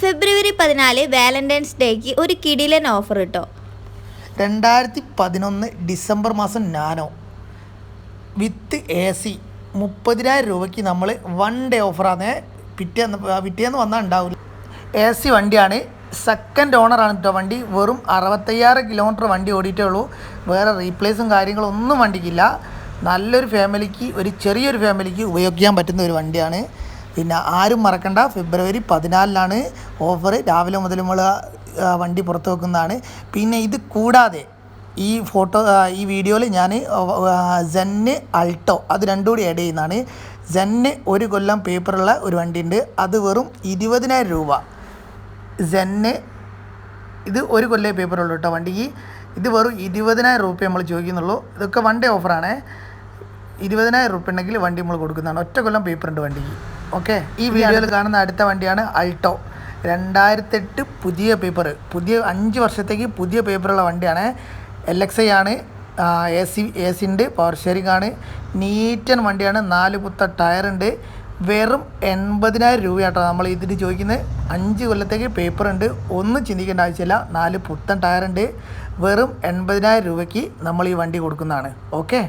ഫെബ്രുവരി പതിനാല് വാലന്റൈൻസ് ഡേക്ക് ഒരു കിടിലൻ ഓഫർ കിട്ടോ രണ്ടായിരത്തി പതിനൊന്ന് ഡിസംബർ മാസം നാനോ. വിത്ത് എ സി മുപ്പതിനായിരം രൂപയ്ക്ക് നമ്മൾ വൺ ഡേ ഓഫറാണ് പിറ്റേന്ന് പിറ്റേന്ന് വന്നാൽ ഉണ്ടാവില്ല. എ സി വണ്ടിയാണ്. സെക്കൻഡ് ഓണറാണ് കേട്ടോ വണ്ടി. വെറും അറുപത്തയ്യായിരം കിലോമീറ്റർ വണ്ടി ഓടിയിട്ടേ ഉള്ളൂ. വേറെ റീപ്ലേസും കാര്യങ്ങളും ഒന്നും വണ്ടിക്കില്ല. നല്ലൊരു ഫാമിലിക്ക് ഒരു ചെറിയൊരു ഫാമിലിക്ക് ഉപയോഗിക്കാൻ പറ്റുന്ന ഒരു വണ്ടിയാണ്. പിന്നെ ആരും മറക്കണ്ട. ഫെബ്രുവരി പതിനാലിനാണ് ഓഫർ രാവിലെ മുതൽ നമ്മൾ വണ്ടി പുറത്ത് വെക്കുന്നതാണ്. പിന്നെ ഇത് കൂടാതെ ഈ ഫോട്ടോ ഈ വീഡിയോയിൽ ഞാൻ സെന്ന് അൾട്ടോ അത് രണ്ടും കൂടി ആഡ് ചെയ്യുന്നതാണ്. സെന്ന് ഒരു കൊല്ലം പേപ്പറുള്ള ഒരു വണ്ടി ഉണ്ട് അത് വെറും ഇരുപതിനായിരം രൂപ. സെന്ന് ഇത് ഒരു കൊല്ലേ പേപ്പറുള്ളൂ കേട്ടോ വണ്ടിക്ക്. ഇത് വെറും ഇരുപതിനായിരം രൂപ നമ്മൾ ചോദിക്കുന്നുള്ളൂ. ഇതൊക്കെ വൺ ഡേ ഓഫറാണ് ഇരുപതിനായിരം രൂപ ഉണ്ടെങ്കിൽ വണ്ടി നമ്മൾ കൊടുക്കുന്നതാണ്. ഒറ്റ കൊല്ലം പേപ്പറുണ്ട് വണ്ടിക്ക്. ഓക്കെ ഈ വീഡിയോയിൽ കാണുന്ന അടുത്ത വണ്ടിയാണ് അൾട്ടോ. രണ്ടായിരത്തെട്ട് പുതിയ പേപ്പർ പുതിയ അഞ്ച് വർഷത്തേക്ക് പുതിയ പേപ്പറുള്ള വണ്ടിയാണ്. എൽ എക്സ് ഐ ആണ് എ സി എ സി ഉണ്ട് പവർ ഷെയറിംഗ് ആണ്. നീറ്റൻ വണ്ടിയാണ് നാല് പുത്ത ടയറുണ്ട് വെറും എൺപതിനായിരം രൂപയാട്ടോ നമ്മൾ ഇതിന് ചോദിക്കുന്നത്. അഞ്ച് കൊല്ലത്തേക്ക് പേപ്പർ ഉണ്ട് ഒന്നും ചിന്തിക്കേണ്ട ആവശ്യമില്ല. നാല് പുത്തൻ ടയറുണ്ട് വെറും എൺപതിനായിരം രൂപയ്ക്ക് നമ്മൾ ഈ വണ്ടി കൊടുക്കുന്നതാണ്. ഓക്കെ?